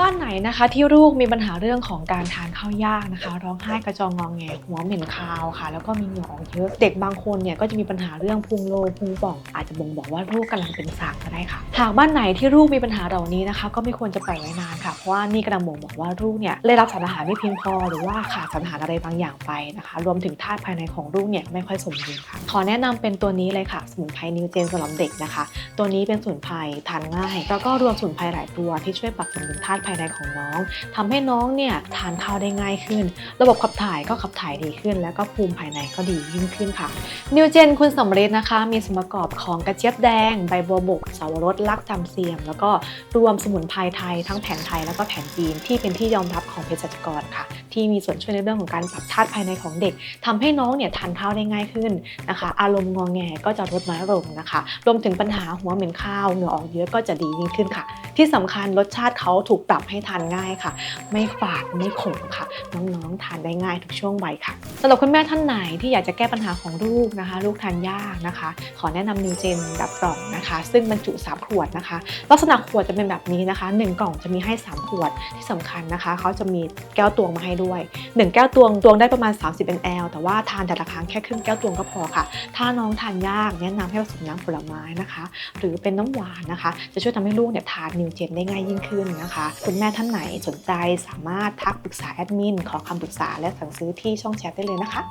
บ้านไหนนะคะที่ลูกมีปัญหาเรื่องของการทานข้าวยากนะคะ ร้องไห้กระจองงองแงหัวเหม็นคาวค่ะ แล้วก็มีเหงื่อออกเยอะเด็กบางคนเนี่ยก็จะมีปัญหาเรื่องพุงโลพุงป่อง อาจจะบ่งบอกว่าลูกกำลังเป็นสากก็ได้ค่ะ หากบ้านไหนที่ลูกมีปัญหาเหล่านี้นะคะ ก็ไม่ควรจะปล่อยไว้นานค่ะเพราะว่านี่กำลังบ่งบอกว่าลูกเนี่ยได้รับสารอาหารไม่เพียงพอ หรือว่าขาดสารอาหารอะไรบางอย่างไปนะคะ รวมถึงธาตุภายในของลูกเนี่ยไม่ค่อยสมดุลค่ะขอแนะนำเป็นตัวนี้เลยค่ะ สมุนไพรนิวเจนสำหรับเด็กนะคะ ตัวนี้เป็นสมุนไพรทานง่ายแล้วก็รวมสมุนไพรหลายตัวที่ช่วยปรับสมดุลธาตุภายในของน้องทำให้น้องเนี่ยทานข้าวได้ง่ายขึ้น ระบบขับถ่ายก็ขับถ่ายดีขึ้น แล้วก็ภูมิภายในก็ดียิ่งขึ้นค่ะนิวเจนคุณสำเร็จนะคะ มีส่วนประกอบของกระเจี๊ยบแดง ใบบัวบกสาวรสลักจำเสียม แล้วก็รวมสมุนไพรไทยทั้งแผนไทยแล้วก็แผนจีนที่เป็นที่ยอมรับของเภสัชกรค่ะ ที่มีส่วนช่วยในเรื่องของการปรับธาตุภายในของเด็กทำให้น้องเนี่ยทานข้าวได้ง่ายขึ้นนะคะ อารมณ์งอแงก็จะลดน้อยลงนะคะ รวมถึงปัญหาหัวเหม็นข้าวเหงื่อออกเยอะก็จะดียิ่งขึ้นค่ะ ที่สำคัญรสชาติเขาถูกปรับให้ทานง่ายค่ะ ไม่ฝาดไม่ขมค่ะ น้องๆทานได้ง่ายทุกช่วงวัยค่ะสำหรับคุณแม่ท่านไหนที่อยากจะแก้ปัญหาของลูกนะคะ ลูกทานยากนะคะ ขอแนะนำนิวเจนแบบกล่องนะคะ ซึ่งบรรจุ 3 ขวดนะคะ ลักษณะขวดจะเป็นแบบนี้นะคะ 1 กล่องจะมีให้ 3 ขวดที่สำคัญนะคะเขาจะมีแก้วตวงมาให้ด้วย 1 แก้วตวงตวงได้ประมาณ 30 ml แต่ว่าทานแต่ละครั้งแค่ครึ่งแก้วตวงก็พอค่ะ ถ้าน้องทานยากแนะนำให้ผสมน้ำผลไม้นะคะ หรือเป็นน้ำหวานนะคะ จะช่วยทำให้ลูกเนี่ยทานนินิวเจนได้ง่ายยิ่งขึ้นนะคะ คุณแม่ท่านไหนสนใจสามารถทักปรึกษาแอดมินขอคำปรึกษาและสั่งซื้อที่ช่องแชทได้เลยนะคะ